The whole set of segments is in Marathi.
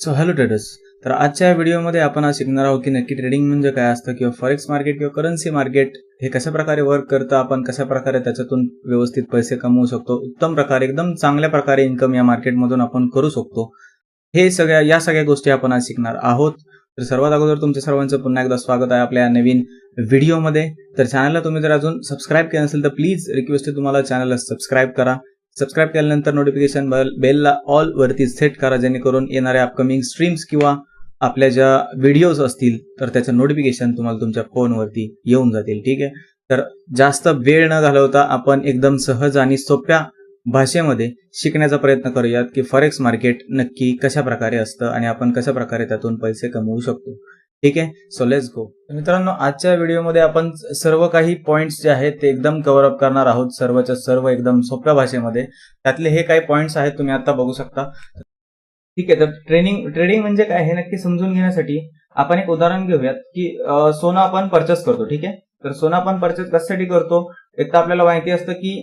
सो हॅलो ट्रेडर्स तर आजच्या व्हिडिओमध्ये आपण आज शिकणार आहोत की नक्की ट्रेडिंग म्हणजे काय असतं किंवा फॉरेक्स मार्केट किंवा करन्सी मार्केट हे कशा प्रकारे वर्क करतं आपण कशा प्रकारे त्याच्यातून व्यवस्थित पैसे कमवू शकतो उत्तम प्रकारे एकदम चांगल्या प्रकारे इन्कम या मार्केटमधून आपण करू शकतो. हे सगळ्या या सगळ्या गोष्टी आपण आज शिकणार आहोत. तर सर्वात अगोदर तुमच्या सर्वांचं पुन्हा एकदा स्वागत आहे आपल्या नवीन व्हिडिओमध्ये तर चॅनलला तुम्ही जर अजून सबस्क्राईब केलं असेल तर प्लीज रिक्वेस्ट आहे तुम्हाला चॅनलला सबस्क्राईब करा. सबस्क्राईब केल्यानंतर नोटिफिकेशन बेलला ऑल वरती सेट करा जेणेकरून येणाऱ्या अपकमिंग स्ट्रीम्स किंवा आपल्या ज्या व्हिडिओज असतील तर त्याचं नोटिफिकेशन तुम्हाला तुमच्या फोनवरती येऊन जातील ठीक आहे? तर जास्त वेळ न घालवता आपण एकदम सहज आणि सोप्या भाषेमध्ये शिकण्याचा प्रयत्न करूयात की फॉरेक्स मार्केट नक्की कशा प्रकारे असतं आणि आपण कशा प्रकारे त्यातून पैसे कमवू शकतो. ठीक आहे? सो लेट्स गो मित्रांनो आजच्या व्हिडिओमध्ये आपण सर्व काही पॉईंट्स जे आहेत ते एकदम कव्हर अप करणार आहोत. सर्वच्या सर्व एकदम सोप्या भाषेमध्ये. त्यातले हे काही पॉईंट्स आहेत तुम्ही आता बघू शकता. ठीक आहे तर ट्रेनिंग ट्रेडिंग म्हणजे काय हे नक्की समजून घेण्यासाठी आपण एक उदाहरण घेऊयात की सोनं आपण परचेस करतो ठीक आहे? तर सोनं आपण परचेस कशासाठी करतो? एक तर आपल्याला माहिती असतं की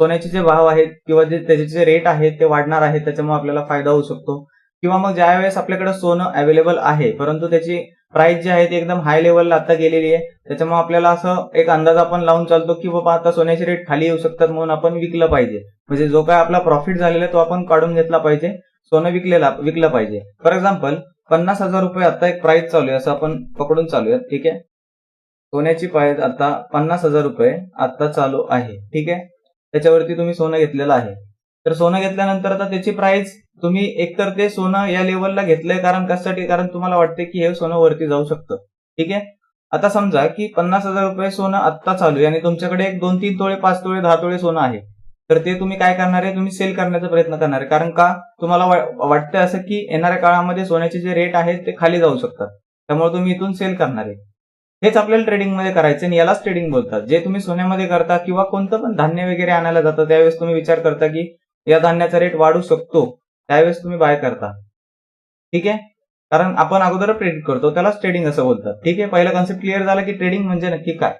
सोन्याचे जे भाव आहेत किंवा जे त्याचे जे रेट आहेत ते वाढणार आहेत त्याच्यामुळे आपल्याला फायदा होऊ शकतो. किंवा मग ज्या वेळेस आपल्याकडे सोनं अवेलेबल आहे परंतु त्याची प्राइस जी आहे ती एकदम हाय लेवलला आता गेलेली आहे. त्याच्यामुळे आपल्याला असं एक अंदाज आपण लावून चालतो की बाबा आता सोन्याचे रेट खाली येऊ शकतात म्हणून आपण विकलं पाहिजे. म्हणजे जो काय आपला प्रॉफिट झालेला आहे तो आपण काढून घेतला पाहिजे. सोनं विकलेला विकलं पाहिजे. फॉर एक्झाम्पल पन्नास हजार रुपये आता एक प्राइस चालू आहे असं आपण पकडून चालूया ठीक आहे? सोन्याची प्राइस आता पन्नास हजार रुपये आता चालू आहे. ठीक आहे? त्याच्यावरती तुम्ही सोनं घेतलेलं आहे. तर सोनं घेतल्यानंतर आता त्याची प्राइस तुम्ही एकतर ते सोनं या लेवलला घेतलंय कारण कशासाठी? कारण तुम्हाला वाटते की हे सोनं वरती जाऊ शकतं. ठीक आहे? आता समजा की पन्नास हजार रुपये सोनं आत्ता चालू आहे आणि तुमच्याकडे एक दोन तीन तोळे पाच तोळे दहा तोळे सोनं आहे. तर ते तुम्ही काय करणार आहे? तुम्ही सेल करण्याचा प्रयत्न करणार आहे. कारण का? तुम्हाला वाटतं असं की येणाऱ्या काळामध्ये सोन्याचे जे रेट आहेत ते खाली जाऊ शकतात. त्यामुळे तुम्ही इथून सेल करणार आहे. हेच आपल्याला ट्रेडिंगमध्ये करायचं आणि यालाच ट्रेडिंग बोलतात. जे तुम्ही सोन्यामध्ये करता किंवा कोणतं पण धान्य वगैरे आणायला जातं त्यावेळेस तुम्ही विचार करता की या धान्याचा रेट वाढू शकतो. त्यावेळेस तुम्ही बाय करता. ठीक आहे? कारण आपण अगोदर प्रेडिक्ट करतो त्यालाच ट्रेडिंग असं बोलतात. ठीक आहे? पहिला कन्सेप्ट क्लिअर झाला की ट्रेडिंग म्हणजे नक्की काय?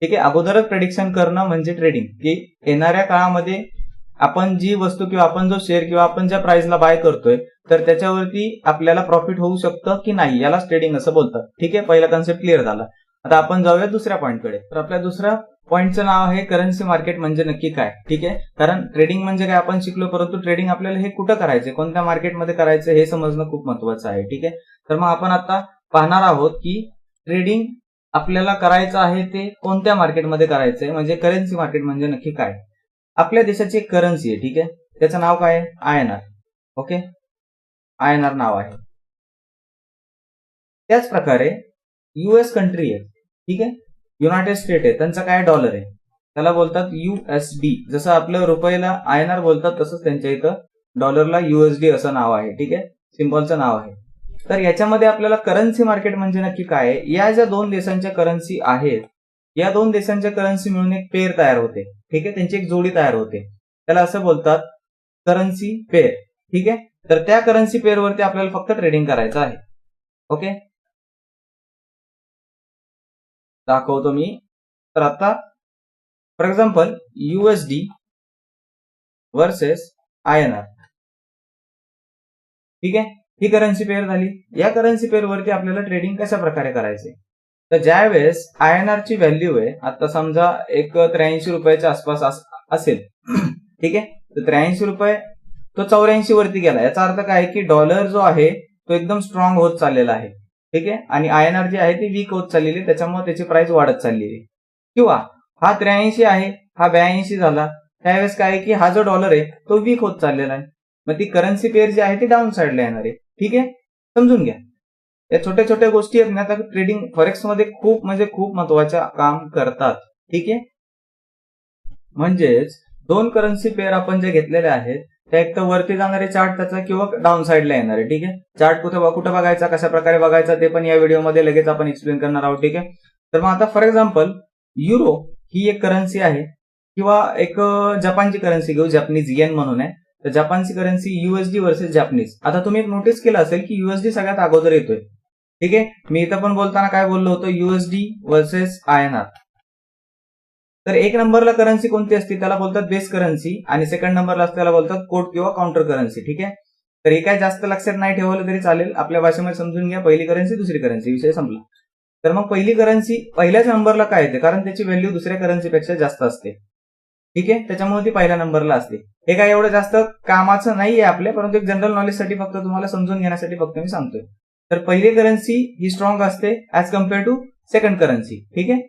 ठीक आहे? अगोदरच प्रेडिक्शन करणं म्हणजे ट्रेडिंग की येणाऱ्या काळामध्ये आपण जी वस्तू किंवा आपण जो शेअर किंवा आपण ज्या प्राइसला बाय करतोय तर त्याच्यावरती आपल्याला प्रॉफिट होऊ शकतं की नाही यालाच ट्रेडिंग असं बोलतात. ठीक आहे? पहिला कन्सेप्ट क्लिअर झाला. आता आपण जाऊया दुसऱ्या पॉईंटकडे तर आपल्या दुसऱ्या पॉईंटचं नाव आहे करन्सी मार्केट म्हणजे नक्की काय? ठीक आहे? कारण ट्रेडिंग म्हणजे काय? आपण शिकलो परंतु ट्रेडिंग आपल्याला हे कुठं करायचं? कोणत्या मार्केटमध्ये करायचं? हे समजणं खूप महत्वाचं आहे ठीक आहे? तर मग आपण आता पाहणार आहोत की ट्रेडिंग आपल्याला करायचं आहे ते कोणत्या मार्केटमध्ये करायचंय? म्हणजे करन्सी मार्केट म्हणजे नक्की काय? आपल्या देशाची एक करन्सी आहे ठीक आहे? त्याचं नाव काय आहे? I N R okay? I N R नाव आहे. त्याच प्रकारे युएस कंट्री आहे ठीक आहे? युनायटेड स्टेट आहे त्यांचा काय डॉलर आहे? त्याला बोलतात युएसडी जसं आपलं रुपयाला आय एन आर बोलतात तसंच त्यांच्या इथं डॉलरला युएसडी असं नाव आहे ठीक आहे? सिम्बॉलचं नाव आहे. तर याच्यामध्ये आपल्याला करन्सी मार्केट म्हणजे नक्की काय आहे? या ज्या दोन देशांच्या करन्सी आहेत या दोन देशांच्या करन्सी मिळून एक पेर तयार होते ठीक आहे? त्यांची एक जोडी तयार होते. त्याला असं बोलतात करन्सी पेअर ठीक आहे? तर त्या करन्सी पेअरवरती आपल्याला फक्त ट्रेडिंग करायचं आहे ओके? दाखवतो मी. तर आता for example USD versus I N R ठीक आहे? ही करन्सी पेअर झाली. या करन्सी पेअर वरती आपल्याला ट्रेडिंग कशा प्रकारे करायचे? तर ज्या वेळेस आय एन आर ची व्हॅल्यू आहे आता समजा एक त्र्याऐंशी रुपयाच्या आसपास असेल. ठीक आहे? तर त्र्याऐंशी रुपये तो चौऱ्याऐंशी वरती गेला. याचा अर्थ काय आहे की डॉलर जो आहे तो एकदम स्ट्रॉंग होत चाललेला आहे. ठीक आहे? आणि आय एन आर जी आहे ती वीक होत चाललेली आहे, त्याच्यामुळे त्याची प्राइस वाढत चाललेली आहे. किंवा हा त्र्याऐंशी आहे हा ब्याऐंशी झाला त्यावेळेस काय की हा जो डॉलर आहे तो वीक होत चाललेला आहे. मग ती करन्सी पेअर जी आहे ती डाऊन साईडला येणार आहे. ठीक आहे? समजून घ्या. या छोट्या छोट्या गोष्टी आहेत ना त्या ट्रेडिंग फॉरेक्समध्ये खूप म्हणजे खूप महत्त्वाच्या काम करतात. ठीक आहे? म्हणजेच दोन करन्सी पेअर आपण जे घेतलेले आहेत त्या एक तर वरती जाणारे चार्ट त्याचा किंवा डाऊन साईडला येणार आहे ठीक आहे? चार्ट कुठे कुठं बघायचा कशा प्रकारे बघायचा ते पण या व्हिडिओमध्ये लगेच आपण एक्सप्लेन करणार आहोत ठीक आहे? तर मग आता फॉर एक्झाम्पल युरो ही एक करन्सी आहे किंवा एक जपानची करन्सी घेऊ जपनीज येन म्हणून आहे. तर जपानची करन्सी युएसडी वर्सेस जपनीज आता तुम्ही एक नोटीस केलं असेल की युएसडी सगळ्यात अगोदर येतोय. ठीक आहे? मी इथं पण बोलताना काय बोललो होतो? USD versus I N R तर एक नंबरला करन्सी कोणती असते? त्याला बोलतात बेस करन्सी आणि सेकंड नंबरला असते त्याला बोलतात कोट किंवा काउंटर करन्सी ठीक आहे? तर हे काय जास्त लक्षात नाही ठेवलं तरी चालेल. आपल्या भाषेमध्ये समजून घ्या. पहिली करन्सी दुसरी करन्सी विषय संपला. तर मग पहिली करन्सी पहिल्याच नंबरला काय येते? कारण त्याची व्हॅल्यू दुसऱ्या करन्सीपेक्षा जास्त असते. ठीक आहे? त्याच्यामुळे ती पहिल्या नंबरला असते. हे काय एवढं जास्त कामाचं नाही आहे आपल्या परंतु एक जनरल नॉलेजसाठी फक्त तुम्हाला समजून घेण्यासाठी फक्त मी सांगतोय. तर पहिली करन्सी ही स्ट्रॉंग असते as compared to second currency ठीक आहे?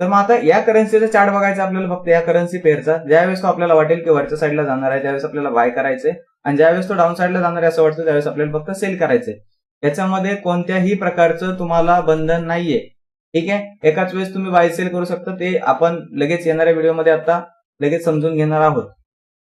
तर मग आता या करन्सीचा चार्ट बघायचा आपल्याला फक्त या करन्सी पेअरचा ज्यावेळेस तो आपल्याला वाटेल की वरच्या साईडला जाणार आहे त्यावेळेस आपल्याला बाय करायचंय. आणि ज्यावेळेस तो डाऊन साईडला जाणार आहे असं वाटतं त्यावेळेस आपल्याला फक्त सेल करायचंय. याच्यामध्ये कोणत्याही प्रकारचं तुम्हाला बंधन नाहीये. ठीक आहे? एकाच वेळेस तुम्ही बाय सेल करू शकता. ते आपण लगेच येणाऱ्या व्हिडिओमध्ये आता लगेच समजून घेणार आहोत.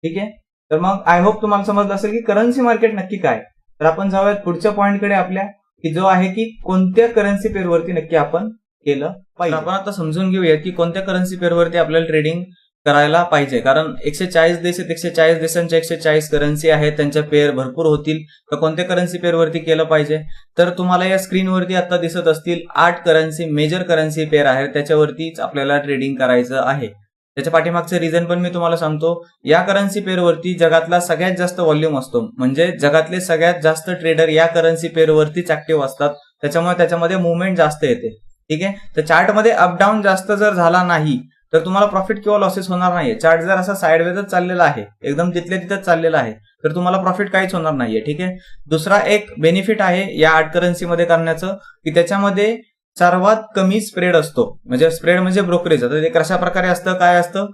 ठीक आहे? तर मग आय होप तुम्हाला समजलं असेल की करन्सी मार्केट नक्की काय. तर आपण जाऊयात पुढच्या पॉईंटकडे आपल्या की जो आहे की कोणत्या करन्सी पेअरवरती नक्की आपण केलं पाहिजे. आपण आता समजून घेऊया की कोणत्या करन्सी पेअरवरती आपल्याला ट्रेडिंग करायला पाहिजे. कारण एकशे चाळीस देश आहेत एकशे चाळीस देशांच्या एकशे चाळीस करन्सी आहेत त्यांच्या पेअर भरपूर होतील. तर कोणत्या करन्सी पेअरवरती केलं पाहिजे? तर तुम्हाला या स्क्रीनवरती आता दिसत असतील आठ करन्सी मेजर करन्सी पेअर आहेत त्याच्यावरतीच आपल्याला ट्रेडिंग करायचं आहे. त्याच्या पाठीमागचं रिझन पण मी तुम्हाला सांगतो. या करन्सी पेअरवरती जगातला सगळ्यात जास्त व्हॉल्यूम असतो. म्हणजे जगातले सगळ्यात जास्त ट्रेडर या करन्सी पेअरवरतीच ऍक्टिव्ह असतात. त्याच्यामुळे त्याच्यामध्ये मुवमेंट जास्त येते. ठीक आहे? तर चार्टमध्ये अपडाऊन जास्त जर झाला नाही तर तुम्हाला प्रॉफिट किंवा लॉसेस होणार नाहीये. चार्ट जर असा साईडवेजच चाललेला आहे एकदम तिथल्या तिथंच चाललेला आहे तर तुम्हाला प्रॉफिट काहीच होणार नाहीये ठीक आहे? दुसरा एक बेनिफिट आहे या आर्ट करन्सीमध्ये करण्याचं की त्याच्यामध्ये सर्वात कमी स्प्रेड असतो. म्हणजे स्प्रेड म्हणजे ब्रोकरेज आता ते कशा प्रकारे असतं काय असतं?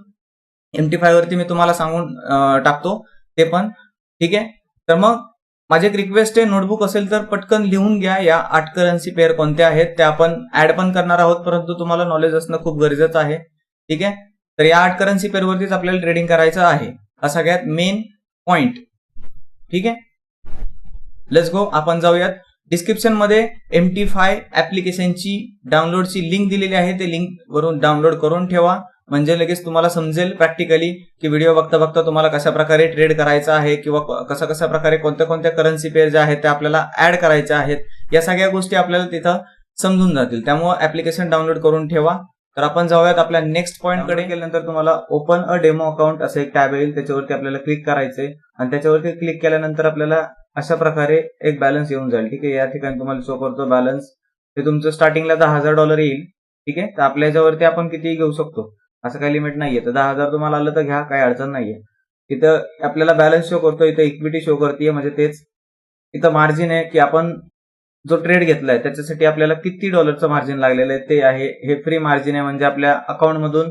एमटी फाय वरती मी तुम्हाला सांगून टाकतो ते पण ठीक आहे? तर मग माझी एक रिक्वेस्ट आहे नोटबुक असेल तर पटकन लिहून घ्या. या आठ करन्सी पेअर कोणत्या आहेत त्या आपण ऍड पण करणार आहोत परंतु तुम्हाला नॉलेज असणं खूप गरजेचं आहे. ठीक आहे? तर या आठ करन्सी पेअरवरतीच आपल्याला ट्रेडिंग करायचं आहे. हा सगळ्यात मेन पॉइंट ठीक आहे? लेट्स गो आपण जाऊयात. डिस्क्रिप्शनमध्ये एम टी फाय ऍप्लिकेशनची डाउनलोडची लिंक दिलेली आहे. ते लिंक वरून डाउनलोड करून ठेवा. म्हणजे लगेच तुम्हाला समजेल प्रॅक्टिकली की व्हिडिओ बघता बघता तुम्हाला कशा प्रकारे ट्रेड करायचा आहे किंवा कशा कशा प्रकारे कोणत्या कोणत्या करन्सी पेअर ज्या आहेत त्या आपल्याला ऍड करायच्या आहेत या सगळ्या गोष्टी आपल्याला तिथं समजून जातील. त्यामुळे ऍप्लिकेशन डाउनलोड करून ठेवा. तर आपण जाऊयात आपल्या नेक्स्ट पॉईंटकडे गेल्यानंतर तुम्हाला ओपन अ डेमो अकाउंट असं एक टॅब येईल. त्याच्यावरती आपल्याला क्लिक करायचंय. आणि त्याच्यावरती क्लिक केल्यानंतर आपल्याला अशा प्रकारे एक बॅलन्स येऊन जाईल. ठीक आहे? या ठिकाणी तुम्हाला शो करतो बॅलन्स ते तुमचं स्टार्टिंगला दहा हजार डॉलर येईल. ठीक आहे? तर आपल्या याच्यावरती आपण कितीही घेऊ शकतो. असं काही लिमिट नाहीये. तर दहा हजार तुम्हाला आलं तर घ्या काही अडचण नाहीये. इथं आपल्याला बॅलन्स शो करतो इथं इक्विटी शो करते म्हणजे तेच. इथं मार्जिन आहे की आपण जो ट्रेड घेतलाय त्याच्यासाठी आपल्याला किती डॉलरचं मार्जिन लागलेलं आहे ते आहे. हे फ्री मार्जिन आहे म्हणजे आपल्या अकाउंट मधून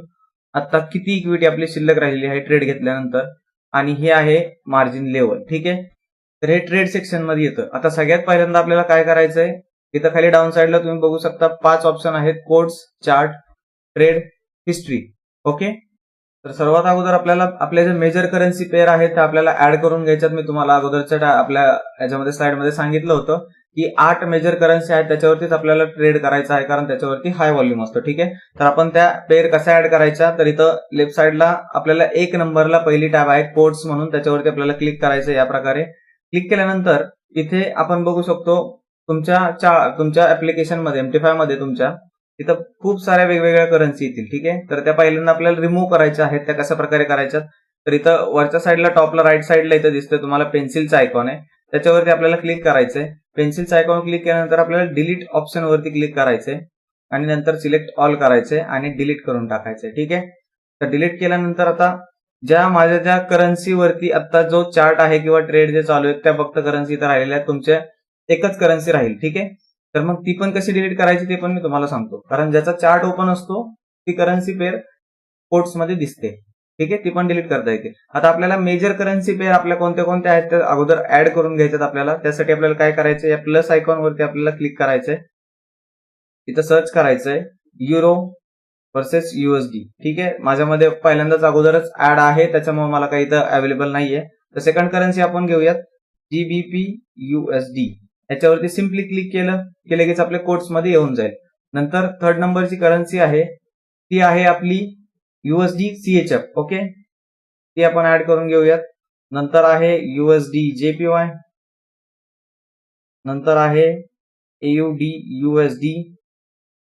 आता किती इक्विटी आपली शिल्लक राहिली आहे ट्रेड घेतल्यानंतर. आणि हे आहे मार्जिन लेवल ठीक आहे? तर हे ट्रेड सेक्शनमध्ये येतं. आता सगळ्यात पहिल्यांदा आपल्याला काय करायचंय? इथं खाली डाऊन साईडला तुम्ही बघू शकता पाच ऑप्शन आहेत. Quotes chart trade history okay? तर सर्वात अगोदर आपल्याला आपल्या जे मेजर करन्सी पेअर आहेत त्या आपल्याला ऍड करून घ्यायच्यात. मी तुम्हाला अगोदरच्या आपल्या याच्यामध्ये स्लाइडमध्ये सांगितलं होतं की आठ मेजर करन्सी आहेत त्याच्यावरतीच आपल्याला ट्रेड करायचा आहे कारण त्याच्यावरती हाय व्हॉल्यूम असतो ठीक आहे? तर आपण त्या पेअर कसा ऍड करायच्या? तर इथं लेफ्ट साईडला आपल्याला एक नंबरला पहिली टॅब आहे पोर्ट्स म्हणून. त्याच्यावरती आपल्याला क्लिक करायचं या प्रकारे. क्लिक केल्यानंतर इथे आपण बघू शकतो तुमच्या तुमच्या ऍप्लिकेशनमध्ये एमटी फायमध्ये मध्ये तुमच्या तिथं खूप साऱ्या वेगवेगळ्या करन्सी येतील ठीक आहे? तर त्या पहिल्यांदा आपल्याला रिमूव्ह करायच्या आहेत त्या कशा प्रकारे करायच्या तर इथं वरच्या साईडला टॉपला राईट साईडला इथं दिसतंय तुम्हाला पेन्सिलचा आयकॉन आहे. त्याच्यावरती आपल्याला क्लिक करायचंय. पेन्सिलचा आयकॉन क्लिक केल्यानंतर आपल्याला डिलीट ऑप्शन वरती क्लिक करायचंय. आणि नंतर सिलेक्ट ऑल करायचंय आणि डिलीट करून टाकायचंय ठीक आहे? तर डिलीट केल्यानंतर आता ज्या माझ्या ज्या करन्सीवरती आता जो चार्ट आहे किंवा ट्रेड जे चालू आहेत त्या फक्त करन्सी इथं राहिलेल्या आहेत. तुमच्या एकच करन्सी राहील ठीक आहे? तर मग ती पण कशी डिलीट करायची ते पण मी तुम्हाला सांगतो. कारण ज्याचा चार्ट ओपन असतो ती करन्सी पेअर कोर्ट्समध्ये दिसते. ठीक आहे? ती पण डिलीट करता येते. आता आपल्याला मेजर करन्सी पेअर आपल्या कोणत्या कोणत्या आहेत त्या अगोदर ऍड करून घ्यायच्यात आपल्याला. त्यासाठी आपल्याला काय करायचं या प्लस आयकॉन वरती आपल्याला क्लिक करायचंय. इथं सर्च करायचंय. युरो वर्सेस युएसडी ठीक आहे? माझ्यामध्ये पहिल्यांदाच अगोदरच ऍड आहे. त्याच्यामुळे मला काही इथं अवेलेबल नाहीये. तर सेकंड करन्सी आपण घेऊयात. जीबीपी युएसडी याच्यावरती सिम्पली क्लिक केलं की लगेच आपल्या कोर्ट्समध्ये येऊन जाईल. नंतर थर्ड नंबरची करन्सी आहे ती आहे आपली युएसडी सीएचएफ ओके ती आपण ऍड करून घेऊयात. नंतर आहे युएसडी जेपीवाय नंतर आहे एयुडी युएसडी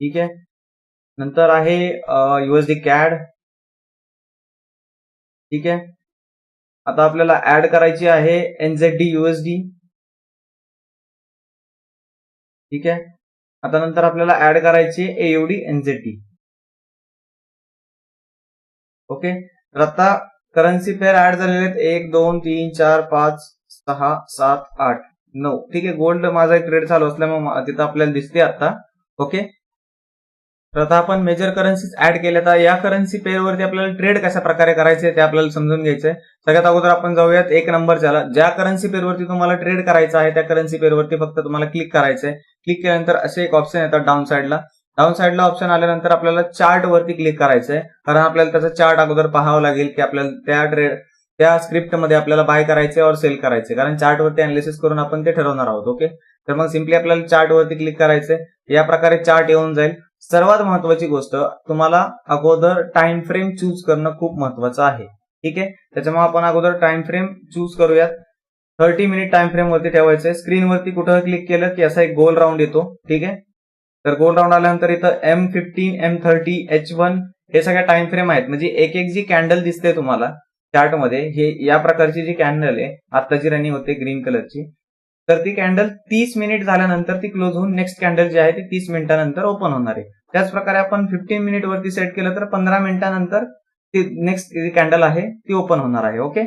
ठीक आहे? नंतर आहे युएसडी कॅड ठीक आहे? आता आपल्याला ऍड करायची आहे एनझेड डी युएसडी ठीक आहे? आता नंतर आपल्याला ऍड करायची एवढी एनझेटी ओके तर आता करन्सी पेअर ऍड झालेले आहेत. एक दोन तीन चार पाच सहा सात आठ नऊ. ठीक आहे? गोल्ड माझा एक ट्रेड चालू असल्यामुळे तिथं आपल्याला दिसते आता. ओके तर आता आपण मेजर करन्सीज ऍड केल्या तर या करन्सी पेअरवरती आपल्याला ट्रेड कशा प्रकारे करायचे ते आपल्याला समजून घ्यायचंय. सगळ्यात अगोदर आपण जाऊयात. एक नंबरच्याला ज्या करन्सी पेअरवरती तुम्हाला ट्रेड करायचं आहे त्या करन्सी पेअरवरती फक्त तुम्हाला क्लिक करायचंय. क्लिक केल्यानंतर असे एक ऑप्शन येतात डाऊन साईडला डाऊन साईडला ऑप्शन आल्यानंतर आपल्याला चार्ट वरती क्लिक करायचंय. कारण आपल्याला त्याचा चार्ट अगोदर पाहावं लागेल की आपल्याला त्या ट्रेड त्या स्क्रिप्टमध्ये आपल्याला बाय करायचे और सेल करायचे कारण चार्टवरती अनालिसिस करून आपण ते ठरवणार आहोत ओके तर मग सिम्पली आपल्याला चार्ट वरती क्लिक करायचंय. या प्रकारे चार्ट येऊन जाईल. सर्वात महत्वाची गोष्ट तुम्हाला अगोदर टाइम फ्रेम चूज करणं खूप महत्वाचं आहे. ठीक आहे? त्याच्यामुळे आपण अगोदर टाइम फ्रेम चूज करूयात. थर्टी मिनिट टाइम फ्रेम वरती ठेवायचंय स्क्रीनवरती कुठं क्लिक केलं की असा एक गोल राऊंड येतो. ठीक आहे? तर गोल राऊंड आल्यानंतर इथं M fifteen M thirty H one हे सगळ्या टाइम फ्रेम आहेत. म्हणजे एक एक जी कॅन्डल दिसते तुम्हाला चार्टमध्ये हे या प्रकारची जी कॅन्डल आहे आत्ताची रनिंग होते ग्रीन कलरची तर ती कॅन्डल तीस मिनिट झाल्यानंतर ती क्लोज होऊन नेक्स्ट कॅन्डल जी आहे ती तीस मिनिटानंतर ओपन होणार आहे. त्याच प्रकारे आपण फिफ्टीन मिनिट वरती सेट केलं तर पंधरा मिनिटानंतर ती नेक्स्ट जी कॅन्डल आहे ती ओपन होणार आहे ओके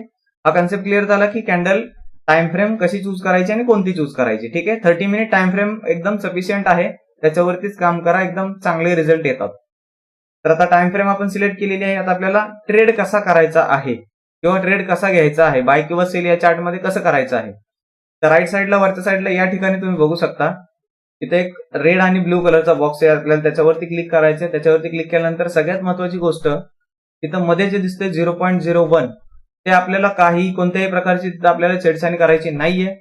हा कन्सेप्ट क्लिअर झाला की कॅन्डल टाइम फ्रेम कशी चूज करायची आणि कोणती चूज करायची ठीक आहे? थर्टी मिनिट टाइम फ्रेम एकदम सफिशियंट आहे त्याच्यावरतीच काम करा एकदम चांगले रिझल्ट येतात. तर आता टाइम फ्रेम आपण सिलेक्ट केलेली आहे आता आपल्याला ट्रेड कसा करायचा आहे किंवा ट्रेड कसा घ्यायचा आहे बाय किंवा सेल या चार्टमध्ये कसं करायचं आहे? तर राईट साईडला वरच्या साईडला या ठिकाणी तुम्ही बघू शकता तिथे एक रेड आणि ब्ल्यू कलरचा बॉक्स आहे आपल्याला त्याच्यावरती क्लिक करायचं त्याच्यावरती क्लिक केल्यानंतर सगळ्यात महत्वाची गोष्ट तिथं मध्ये जे दिसते झिरो पॉईंट झिरो वन ते आपल्याला काही कोणत्याही प्रकारची तिथं आपल्याला छेडछाणी करायची नाहीये.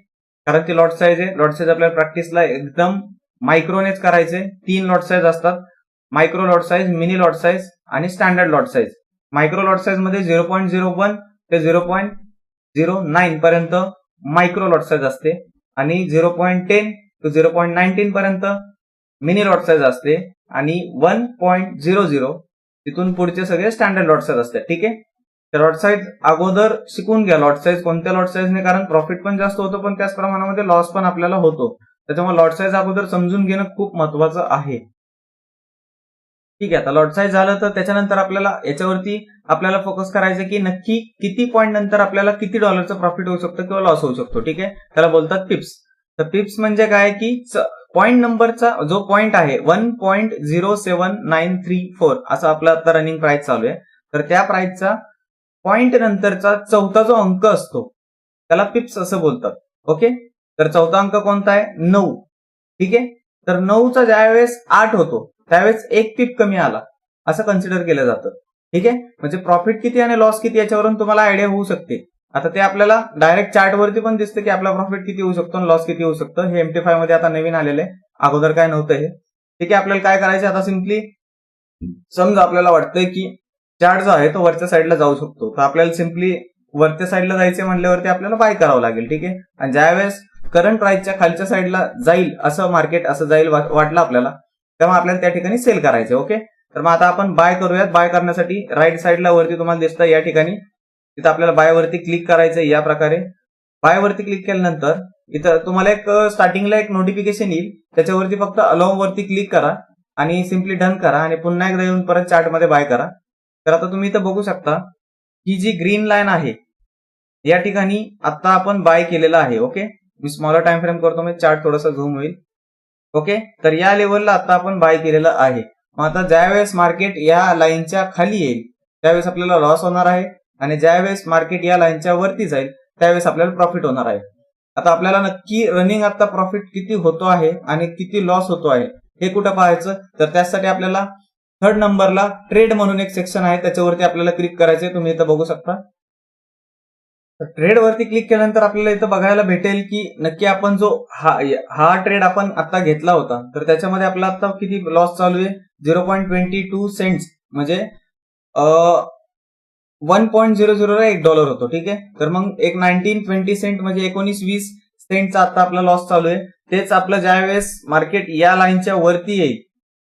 कारण ती लॉट साईज आहे. लॉट साईज आपल्याला प्रॅक्टिसला एकदम मायक्रोनेच करायचे तीन लॉट साईज असतात. Micro lot size mini lot size आणि standard lot size micro lot साईजमध्ये झिरो पॉईंट झिरो वन ते झिरो पॉईंट झिरो नाईन पर्यंत मायक्रो लॉट साईज असते. आणि zero point ten to zero point nineteen पर्यंत मिनी लॉट साईज असते. आणि वन पॉईंट झिरो झिरो तिथून पुढचे सगळे स्टँडर्ड लॉट साईज असतात ठीक आहे? लॉट साईज अगोदर शिकून घ्या. लॉट साईज कोणत्या लॉट साईजने कारण प्रॉफिट पण जास्त होतो पण त्याच प्रमाणामध्ये लॉस पण आपल्याला होतो. त्याच्यामुळे लॉट साईज अगोदर समजून घेणं खूप महत्वाचं आहे. ठीक आहे आता लॉट साईज झालं तर त्याच्यानंतर आपल्याला याच्यावरती आपल्याला फोकस करायचं की नक्की किती पॉईंट नंतर आपल्याला किती डॉलरचं प्रॉफिट होऊ शकतं किंवा लॉस होऊ शकतो ठीक आहे? त्याला बोलतात पिप्स तर पिप्स म्हणजे काय? की पॉईंट नंबरचा जो पॉईंट आहे one point zero seven nine three four असं आपला आता रनिंग प्राइस चालू आहे. तर त्या प्राइसचा पॉईंट नंतरचा चौथा जो अंक असतो त्याला पिप्स असं बोलतात. ओके तर चौथा अंक कोणता आहे? नऊ. ठीक आहे? तर नऊचा ज्यावेळेस आठ होतो त्यावेळेस एक पिप कमी आला. असं कन्सिडर केलं जातं. ठीक आहे? म्हणजे प्रॉफिट किती आणि लॉस किती याच्यावरून तुम्हाला आयडिया होऊ शकते. आता ते आपल्याला डायरेक्ट चार्ट वरती पण दिसतं की आपला प्रॉफिट किती होऊ शकतो आणि लॉस किती होऊ शकतं. हे एमटी फायमध्ये आता नवीन आलेलं आहे. अगोदर काय नव्हतं हे. ठीक आहे आपल्याला काय करायचं आता सिम्पली समजा आपल्याला वाटतंय की चार्ट जो आहे तो वरच्या साईडला जाऊ शकतो. तर आपल्याला सिम्पली वरच्या साईडला जायचे म्हणल्यावरती आपल्याला बाय करावं लागेल. ठीक आहे? आणि ज्यावेळेस करंट प्राइसच्या खालच्या साईडला जाईल असं मार्केट असं जाईल वाटलं आपल्याला तेव्हा आपल्याला त्या ठिकाणी सेल करायचं ओके? तर मग आता आपण बाय करूयात. बाय करण्यासाठी राईट साईडला वरती तुम्हाला दिसतं या ठिकाणी तिथं आपल्याला बाय वरती क्लिक करायचं या प्रकारे. बाय वरती क्लिक केल्यानंतर इथं तुम्हाला एक स्टार्टिंगला एक नोटिफिकेशन येईल. त्याच्यावरती फक्त अलाव वरती क्लिक करा आणि सिम्पली डन करा आणि पुन्हा एकदा येऊन परत चार्टमध्ये बाय करा. तर आता तुम्ही इथं बघू शकता ही जी ग्रीन लाईन आहे या ठिकाणी आता आपण बाय केलेला आहे ओके मी स्मॉलर टाइम फ्रेम करतो मी चार्ट थोडासा झूम होईल. ओके तर या लेवलला आता आपण बाय केलेलं आहे. मग आता ज्यावेळेस मार्केट या लाईनच्या खाली येईल त्यावेळेस आपल्याला लॉस होणार आहे. आणि ज्यावेळेस मार्केट या लाईनच्या वरती जाईल त्यावेळेस आपल्याला प्रॉफिट होणार आहे. आता आपल्याला नक्की रनिंग आता प्रॉफिट किती होतो आहे आणि किती लॉस होतो आहे हे कुठं पाहायचं? तर त्यासाठी आपल्याला थर्ड नंबरला ट्रेड म्हणून एक सेक्शन आहे त्याच्यावरती आपल्याला क्लिक करायचे तुम्ही इथं बघू शकता. ट्रेड वरती क्लिक केल्यानंतर आपल्याला इथं बघायला भेटेल की नक्की आपण जो हा हा ट्रेड आपण आता घेतला होता तर त्याच्यामध्ये आपला आता किती लॉस चालू आहे? Zero point twenty two cents म्हणजे वन पॉईंट झिरो झिरोला एक डॉलर होतो ठीक आहे? तर मग एक नाईन्टीन ट्वेंटी सेंट म्हणजे एकोणीस वीस सेंटचा आता आपला लॉस चालू आहे. तेच आपलं ज्यावेळेस मार्केट या लाईनच्या वरती येईल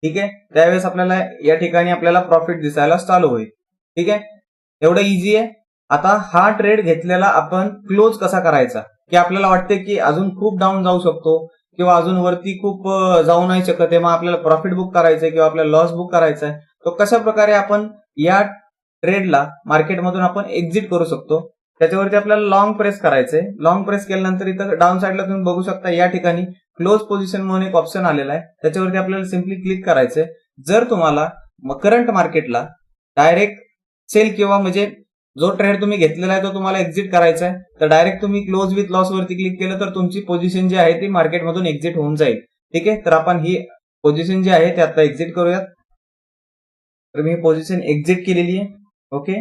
ठीक आहे? त्यावेळेस आपल्याला या ठिकाणी आपल्याला प्रॉफिट दिसायला चालू होईल ठीक आहे? एवढं इझी आहे. आता हा ट्रेड घेतलेला आपण क्लोज कसा करायचा? की आपल्याला वाटते की अजून खूप डाऊन जाऊ शकतो किंवा अजून वरती खूप जाऊ नाही शकत आहे मग आपल्याला प्रॉफिट बुक करायचंय किंवा आपल्याला लॉस बुक करायचा आहे तो कशा प्रकारे आपण या ट्रेडला मार्केटमधून आपण एक्झिट करू शकतो. त्याच्यावरती आपल्याला लॉंग प्रेस करायचंय. लॉंग प्रेस केल्यानंतर इथं डाऊन साईडला तुम्ही बघू शकता या ठिकाणी क्लोज पोझिशन म्हणून एक ऑप्शन आलेला आहे. त्याच्यावरती आपल्याला सिम्पली क्लिक करायचंय. जर तुम्हाला करंट मार्केटला डायरेक्ट सेल किंवा म्हणजे जो ट्रेड तुम्ही घेतलेला आहे तो तुम्हाला एक्झिट करायचा आहे तर डायरेक्ट तुम्ही क्लोज विथ लॉस वरती क्लिक केलं तर तुमची पोझिशन जी आहे ती मार्केटमधून एक्झिट होऊन जाईल. ठीक आहे? तर आपण ही पोझिशन जी आहे ती आता एक्झिट करूयात. तर मी पोझिशन एक्झिट केलेली आहे. ओके?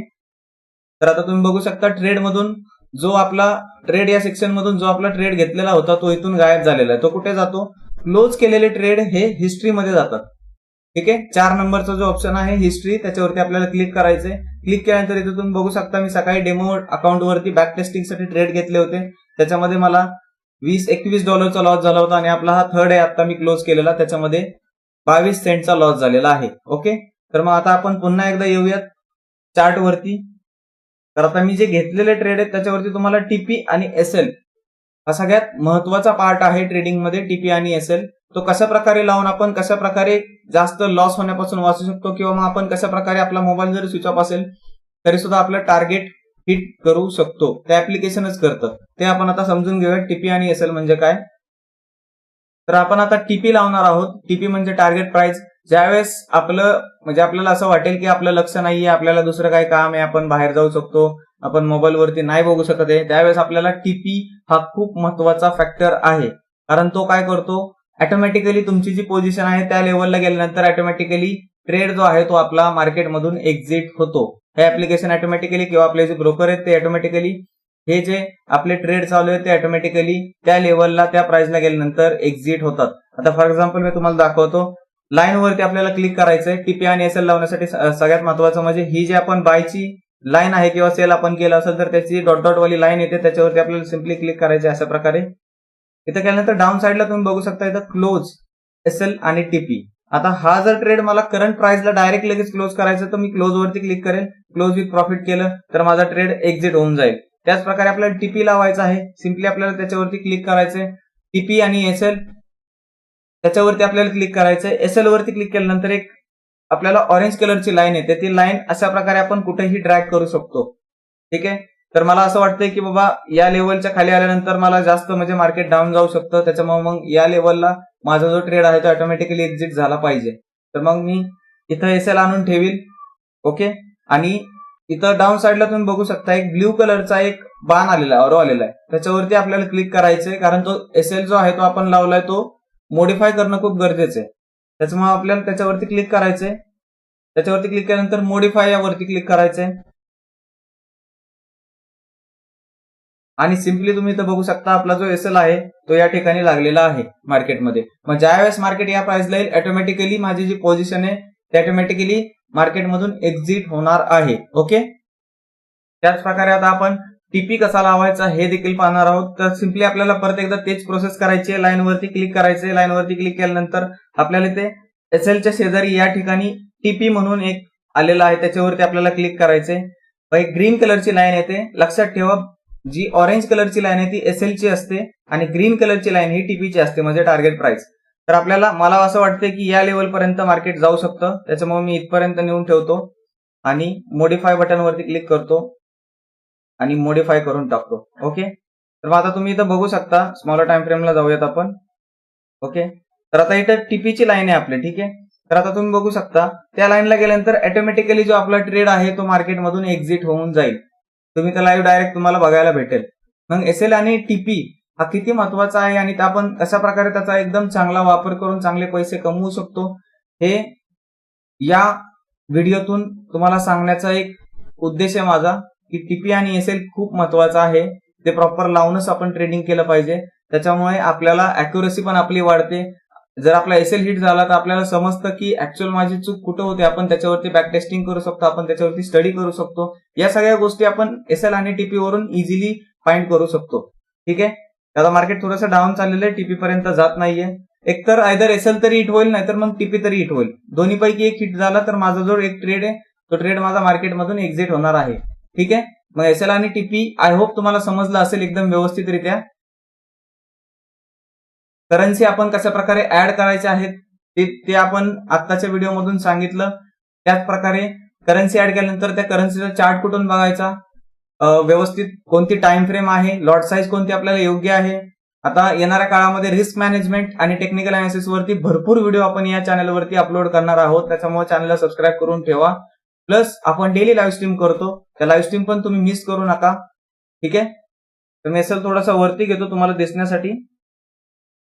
तर आता तुम्ही बघू शकता ट्रेड मधून जो आपला ट्रेड या सेक्शन मधून जो आपला ट्रेड घेतलेला होता तो इथून गायब झालेला आहे. तो कुठे जातो? क्लोज केलेले ट्रेड हे हिस्ट्रीमध्ये जातात. ठीक आहे? चार नंबरचा जो ऑप्शन आहे हिस्ट्री त्याच्यावरती आपल्याला क्लिक करायचंय. क्लिक केल्यानंतर इथे तुम्ही बघू शकता मी सकाळी डेमो अकाउंटवरती बॅक टेस्टिंगसाठी ट्रेड घेतले होते. त्याच्यामध्ये मला वीस एकवीस डॉलरचा लॉस झाला होता आणि आपला हा थर्ड आहे आता मी क्लोज केलेला. त्याच्यामध्ये बावीस सेंटचा लॉस झालेला आहे. ओके? तर मग आता आपण पुन्हा एकदा येऊयात. चार्ट वरती. तर आता मी जे घेतलेले ट्रेड आहेत त्याच्यावरती तुम्हाला टीपी आणि एस एल हा सगळ्यात महत्त्वाचा पार्ट आहे ट्रेडिंगमध्ये टीपी आणि एस एल तो कशा प्रकारे लावून आपण कशा प्रकारे जास्त लॉस होण्यापासून वाचू शकतो किंवा मग आपण कशा प्रकारे आपला मोबाईल जरी स्विच ऑफ असेल तरी सुद्धा आपलं टार्गेट हिट करू शकतो. ते ऍप्लिकेशनच करतं. ते आपण आता समजून घेऊया टीपी आणि एस एल म्हणजे काय. तर आपण आता टीपी लावणार आहोत. टीपी म्हणजे टार्गेट प्राइस ज्यावेळेस आपलं म्हणजे आपल्याला असं वाटेल की आपलं लक्ष नाहीये आपल्याला दुसरं काही काम आहे आपण बाहेर जाऊ शकतो आपण मोबाईलवरती नाही बघू शकत आहे त्यावेळेस आपल्याला टीपी हा खूप महत्त्वाचा फॅक्टर आहे. कारण तो काय करतो? ऑटोमॅटिकली तुमची जी पोझिशन आहे त्या लेवलला गेल्यानंतर ऑटोमॅटिकली ट्रेड जो आहे तो आपला मार्केटमधून एक्झिट होतो. हे ऍप्लिकेशन ऑटोमॅटिकली किंवा आपले जे ब्रोकर आहेत ते ऑटोमॅटिकली हे जे आपले ट्रेड चालू आहेत ते ऑटोमॅटिकली त्या लेवलला त्या प्राइसला गेल्यानंतर एक्झिट होतात. आता फॉर एक्झाम्पल मी तुम्हाला दाखवतो लाईन वरती आपल्याला क्लिक करायचंय. टीपी आणि एस एल लावण्यासाठी सगळ्यात महत्वाचं म्हणजे ही जी आपण बायची लाईन आहे किंवा सेल आपण केलं असेल तर त्याची डॉट डॉट वाली लाईन येते त्याच्यावरती आपल्याला सिम्पली क्लिक करायचे अशा प्रकारे. इथं केल्यानंतर डाऊन साईडला तुम्ही बघू शकता इथं क्लोज एस एल आणि टीपी आता हा जर ट्रेड मला करंट प्राइसला डायरेक्ट लगेच क्लोज करायचा तर मी क्लोज वरती क्लिक करेल क्लोज विथ प्रॉफिट केलं तर माझा ट्रेड एक्झिट होऊन जाईल. त्याच प्रकारे आपल्याला टीपी लावायचा आहे. सिम्पली आपल्याला त्याच्यावरती क्लिक करायचंय. टीपी आणि एस एल त्याच्यावरती आपल्याला क्लिक करायचंय. एस एल वरती क्लिक केल्यानंतर एक आपल्याला ऑरेंज कलरची लाईन येते. ती लाईन अशा प्रकारे आपण कुठेही ड्रॅग करू शकतो. ठीक आहे? तर मला असं वाटतंय की बाबा या लेवलच्या खाली आल्यानंतर मला जास्त म्हणजे मार्केट डाऊन जाऊ शकतं. त्याच्यामुळे मग या लेवलला माझा जो ट्रेड आहे तो ऑटोमॅटिकली एक्झिट झाला पाहिजे. तर मग मी इथं एस एल आणून ठेवील. ओके? आणि इथं डाऊन साईडला तुम्ही बघू शकता एक ब्ल्यू कलरचा एक बाण आलेला आहे ऑरो आलेला आहे. त्याच्यावरती आपल्याला क्लिक करायचंय. कारण तो एस एल जो आहे तो आपण लावलाय तो मॉडीफाय करणं खूप गरजेचं आहे. त्याच्यामुळे आपल्याला त्याच्यावरती क्लिक करायचंय. त्याच्यावरती क्लिक केल्यानंतर मॉडीफाय यावरती क्लिक करायचंय. आणि सिम्पली तुम्ही इथं बघू शकता आपला जो एस एल आहे तो या ठिकाणी लागलेला आहे मार्केटमध्ये मग ज्यावेळेस मार्केट या प्राइसला येईल ऑटोमॅटिकली माझी जी पोझिशन आहे ती ऑटोमॅटिकली मार्केटमधून एक्झिट होणार आहे. ओके त्याच प्रकारे आता आपण टीपी कसा लावायचा हे देखील पाहणार आहोत. तर सिम्पली आपल्याला परत एकदा तेच प्रोसेस करायची आहे. क्लिक करायचे लाईनवरती क्लिक केल्यानंतर आपल्याला इथे एस शेजारी या ठिकाणी टीपी म्हणून एक आलेला आहे. त्याच्यावरती आपल्याला क्लिक करायचे एक ग्रीन कलरची लाईन येते. लक्षात ठेवा जी ऑरेंज कलरची लाईन आहे ती एस ची असते आणि ग्रीन कलरची लाईन ही टीपीची असते म्हणजे टार्गेट प्राइस तर आपल्याला मला असं वाटतं की या लेवलपर्यंत मार्केट जाऊ शकतं. त्याच्यामुळे मी इथपर्यंत नेऊन ठेवतो आणि मोडीफाय बटनवरती क्लिक करतो. आणि मोडिफाय करून टाकतो. ओके तर आता तुम्ही इथं बघू शकता स्मॉलर टाइम फ्रेमला जाऊयात आपण. ओके तर आता इथं टीपीची लाईन आहे आपली ठीक आहे? तर आता तुम्ही बघू शकता त्या लाईनला गेल्यानंतर ऑटोमॅटिकली जो आपला ट्रेड आहे तो मार्केटमधून एक्झिट होऊन जाईल. तुम्ही तर लाईव्ह डायरेक्ट तुम्हाला बघायला भेटेल. मग एस एल आणि टीपी हा किती महत्त्वाचा आहे आणि आपण कशा प्रकारे त्याचा एकदम चांगला वापर करून चांगले पैसे कमवू शकतो हे या व्हिडिओतून तुम्हाला सांगण्याचा एक उद्देश आहे माझा. की टीपी आणि एस एल खूप महत्त्वाचा आहे. ते प्रॉपर लावूनच आपण ट्रेडिंग केलं पाहिजे. त्याच्यामुळे आपल्याला अॅक्युरसी पण आपली वाढते. जर आपला एस एल हिट झाला तर आपल्याला समजतं की ऍक्च्युअल माझी चूक कुठं होते. आपण त्याच्यावरती बॅक टेस्टिंग करू शकतो. आपण त्याच्यावरती स्टडी करू शकतो. या सगळ्या गोष्टी आपण एस एल आणि टीपी वरून इझिली फाइंड करू शकतो. ठीक आहे? आता मार्केट थोडंसं डाऊन चाललेलं आहे. टीपी पर्यंत जात नाहीये. एकतर आयदर एसएल तरी हिट होईल नाहीतर मग टीपी तरी हिट होईल. दोन्हीपैकी एक हिट झाला तर माझा जो एक ट्रेड आहे तो ट्रेड माझा मार्केटमधून एक्झिट होणार आहे. ठीक आहे? मग एसएल आणि टीपी आय होप तुम्हाला समजलं असेल एकदम व्यवस्थितरित्या. करन्सी आपण कशा प्रकारे ऍड करायचे आहेत ते ते आपण आत्ताच्या व्हिडिओमधून सांगितलं. त्याच प्रकारे करन्सी ऍड केल्यानंतर त्या करन्सीचा चार्ट कुठून बघायचा? व्यवस्थित कोणती टाइम फ्रेम आहे लॉट साईज कोणती आपल्याला योग्य आहे? आता येणाऱ्या काळामध्ये रिस्क मॅनेजमेंट आणि टेक्निकल अनालिसिस वरती भरपूर व्हिडिओ आपण या चॅनलवरती अपलोड करणार आहोत. त्याच्यामुळे चॅनलला सबस्क्राईब करून ठेवा. प्लस आपण डेली लाईव्ह स्ट्रीम करतो. त्या लाईव्ह स्ट्रीम पण तुम्ही मिस करू नका. ठीक आहे? तर मी असेल थोडासा वरती घेतो तुम्हाला दिसण्यासाठी.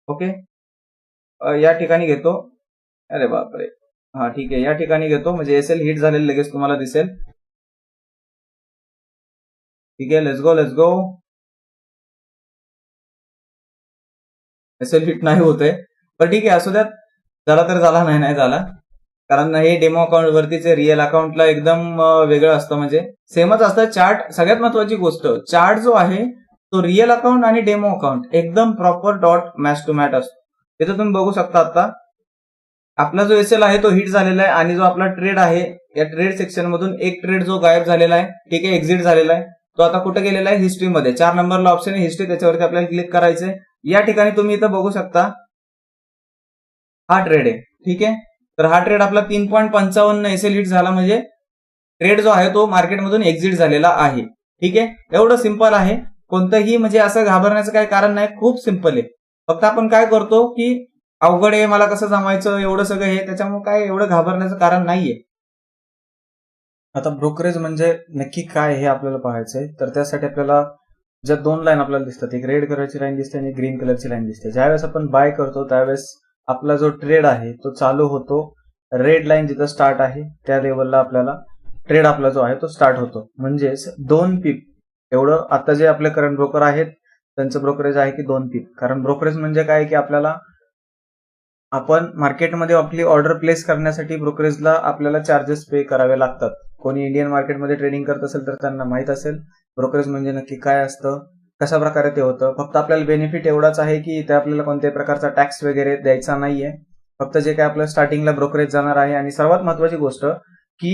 ओके या ठिकाणी घेतो. अरे बापरे! हा ठीक आहे. या ठिकाणी घेतो. म्हणजे एस एल हिट झालेलं लगेच तुम्हाला दिसेल. ठीक आहे? Let's go let's go S L hit नाही होत आहे पण ठीक आहे. असू द्यात. झाला तर झाला नाही नाही झाला. कारण हे डेमो अकाउंट वरतीचे रिअल अकाउंटला एकदम वेगळं असतं. म्हणजे सेमच असतं चार्ट सगळ्यात महत्वाची गोष्ट चार्ट जो आहे तो रिअल अकाउंट आणि डेमो अकाउंट एकदम proper dot match to match असतो. तिथं तुम्ही बघू शकता आता. आपला जो एस एल आहे तो हिट झालेला आहे आणि जो आपला ट्रेड आहे या ट्रेड सेक्शन मधून एक ट्रेड जो गायब झालेला आहे ठीक आहे एक्झिट झालेला आहे तो आता कुठे गेलेला आहे? हिस्ट्रीमध्ये चार नंबरला ऑप्शन आहे हिस्ट्री त्याच्यावरती आपल्याला क्लिक करायचंय. या ठिकाणी तुम्ही इथं बघू शकता. हा ट्रेड आहे ठीक आहे? तर हा ट्रेड आपला तीन पॉईंट पंचावन्न एस एल हिट झाला म्हणजे ट्रेड जो आहे तो मार्केटमधून एक्झिट झालेला आहे. ठीक आहे? एवढं सिंपल आहे. कोणतंही म्हणजे असं घाबरण्याचं काही कारण नाही. खूप सिंपल आहे. फक्त आपण काय करतो की अवघड आहे मला कसं जमायचं एवढं सगळं हे त्याच्यामुळे काय एवढं घाबरण्याचं कारण नाहीये. आता ब्रोकरेज म्हणजे नक्की काय हे आपल्याला पाहायचंय. तर त्यासाठी आपल्याला ज्या दोन लाईन आपल्याला दिसतात. एक रेड कलरची लाईन दिसते आणि ग्रीन कलरची लाईन दिसते. ज्यावेळेस आपण बाय करतो त्यावेळेस आपला जो ट्रेड आहे तो चालू होतो. रेड लाईन जिथं स्टार्ट आहे त्या लेवलला आपल्याला ट्रेड आपला जो आहे तो स्टार्ट होतो. म्हणजेच दोन पीप एवढं आता जे आपले करंट ब्रोकर आहेत त्यांचं ब्रोकरेज आहे की दोन पीप कारण ब्रोकरेज म्हणजे काय की आपल्याला आपण मार्केटमध्ये आपली ऑर्डर प्लेस करण्यासाठी ब्रोकरेजला आपल्याला चार्जेस पे करावे लागतात. कोणी इंडियन मार्केटमध्ये ट्रेडिंग करत असेल तर त्यांना माहीत असेल ब्रोकरेज म्हणजे नक्की काय असतं. कशा प्रकारे ते होतं. फक्त आपल्याला बेनिफिट एवढाच आहे की ते आपल्याला कोणत्याही प्रकारचा टॅक्स वगैरे द्यायचा नाहीये. फक्त जे काय आपलं स्टार्टिंगला ब्रोकरेज जाणार आहे आणि सर्वात महत्वाची गोष्ट की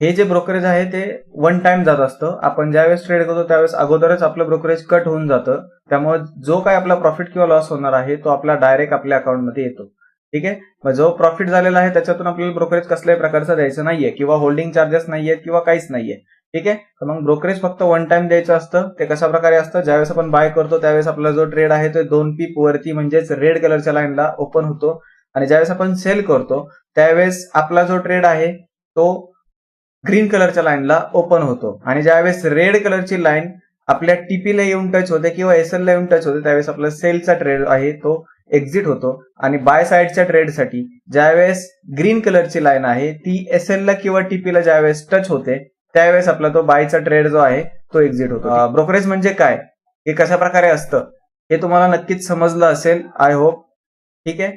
हे जे ब्रोकरेज आहे ते वन टाइम जात असतं. आपण ज्यावेळेस ट्रेड करतो त्यावेळेस अगोदरच आपलं ब्रोकरेज कट होऊन जातं. त्यामुळे जो काय आपला प्रॉफिट किंवा लॉस होणार आहे तो आपला डायरेक्ट आपल्या अकाउंटमध्ये येतो. ठीक आहे? मग जो प्रॉफिट झालेला आहे त्याच्यातून आपल्याला ब्रोकरेज कसल्याही प्रकारचा द्यायचं नाहीये किंवा होल्डिंग चार्जेस नाहीयेत किंवा काहीच नाहीये. ठीक आहे? तर मग ब्रोकरेज फक्त वन टाइम द्यायचं असतं. ते कशा प्रकारे असतं? ज्यावेळेस आपण बाय करतो त्यावेळेस आपला जो ट्रेड आहे तो दोन पीप वरती म्हणजेच रेड कलरच्या लाईनला ओपन होतो. आणि ज्यावेळेस आपण सेल करतो त्यावेळेस आपला जो ट्रेड आहे तो ग्रीन कलरच्या लाईनला ओपन होतो. आणि ज्यावेळेस रेड कलरची लाईन आपल्या टीपीला येऊन टच होते किंवा एसएलला ला येऊन टच होते त्यावेळेस आपला सेलचा ट्रेड आहे तो एक्झिट होतो. आणि बाय साईडच्या ट्रेडसाठी ज्यावेळेस ग्रीन कलरची लाईन आहे ती एसएलला ला किंवा टीपीला ज्यावेळेस टच होते त्यावेळेस आपला तो बायचा ट्रेड जो आहे तो एक्झिट होतो. ब्रोकरेज म्हणजे काय? हे कशा प्रकारे असतं? हे तुम्हाला नक्कीच समजलं असेल आय होप ठीक आहे?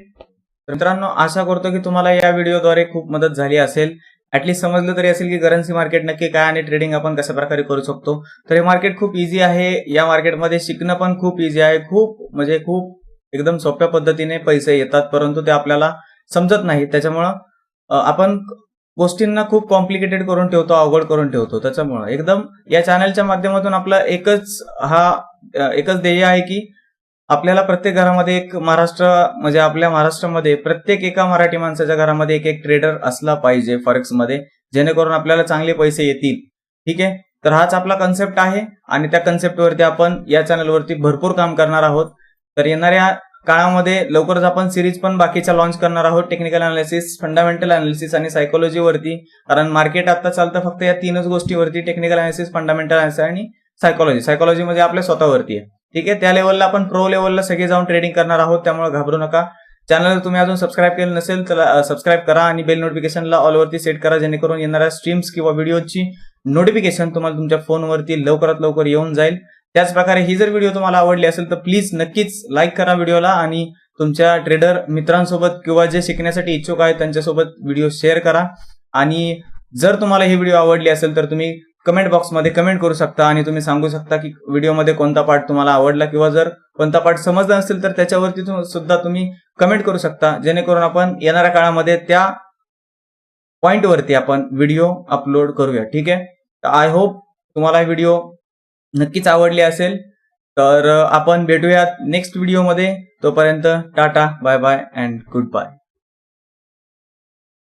तर मित्रांनो आशा करतो की तुम्हाला या व्हिडिओद्वारे खूप मदत झाली असेल. ऍटलीस्ट समजलं तरी असेल की करन्सी मार्केट नक्की काय आणि ट्रेडिंग आपण कशा प्रकारे करू शकतो. तर हे मार्केट खूप इझी आहे. या मार्केटमध्ये शिकणं पण खूप इझी आहे. खूप म्हणजे खूप एकदम सोप्या पद्धतीने पैसे येतात परंतु ते आपल्याला समजत नाही. त्याच्यामुळं आपण गोष्टींना खूप कॉम्प्लिकेटेड करून ठेवतो अवघड करून ठेवतो. त्याच्यामुळं एकदम या चॅनलच्या माध्यमातून आपला एकच हा एकच ध्येय आहे की आपल्याला प्रत्येक घरामध्ये एक महाराष्ट्र म्हणजे आपल्या महाराष्ट्रामध्ये प्रत्येक एका मराठी माणसाच्या घरामध्ये एक एक ट्रेडर असला पाहिजे फॉरेक्समध्ये जेणेकरून आपल्याला चांगले पैसे येतील. ठीक आहे? तर हाच आपला कन्सेप्ट आहे आणि त्या कन्सेप्टवरती आपण या चॅनलवरती भरपूर काम करणार आहोत. तर येणाऱ्या काळामध्ये लवकरच आपण सिरीज पण बाकीच्या लॉन्च करणार आहोत. टेक्निकल अनालिसिस फंडामेंटल अनालिसिस आणि सायकोलॉजीवरती कारण मार्केट आता चालतं फक्त या तीनच गोष्टीवरती. टेक्निकल अनालिसिस फंडामेंटल अनालिसिस आणि सायकोलॉजी सायकोलॉजी म्हणजे आपल्या स्वतःवरती आहे. ठीक आहे? त्या लेवलला आपण प्रो लेवलला सगळे जाऊन ट्रेडिंग करणार आहोत. त्यामुळे घाबरू नका. चॅनल तुम्ही अजून सबस्क्राईब केलं नसेल तर सबस्क्राईब करा आणि बेल नोटिफिकेशनला ऑलवरती सेट करा. जेणेकरून येणाऱ्या स्ट्रीम्स किंवा व्हिडिओची नोटिफिकेशन तुम्हाला तुमच्या फोनवरती लवकरात लवकर येऊन जाईल. त्याचप्रकारे ही जर व्हिडिओ तुम्हाला आवडली असेल तर प्लीज नक्कीच लाईक करा व्हिडिओला आणि तुमच्या ट्रेडर मित्रांसोबत किंवा जे शिकण्यासाठी इच्छुक आहेत त्यांच्यासोबत व्हिडिओ शेअर करा. आणि जर तुम्हाला ही व्हिडिओ आवडली असेल तर तुम्ही कमेंट बॉक्समध्ये कमेंट करू शकता आणि तुम्ही सांगू शकता की व्हिडिओमध्ये कोणता पार्ट तुम्हाला आवडला किंवा जर कोणता पार्ट समजला नसेल तर त्याच्यावरती सुद्धा तुम्ही कमेंट करू शकता. जेणेकरून आपण येणाऱ्या काळामध्ये त्या पॉइंटवरती आपण व्हिडिओ अपलोड करूया. ठीक आहे? आय होप तुम्हाला व्हिडिओ नक्कीच आवडली असेल. तर आपण भेटूयात नेक्स्ट व्हिडिओमध्ये तोपर्यंत tata bye bye and goodbye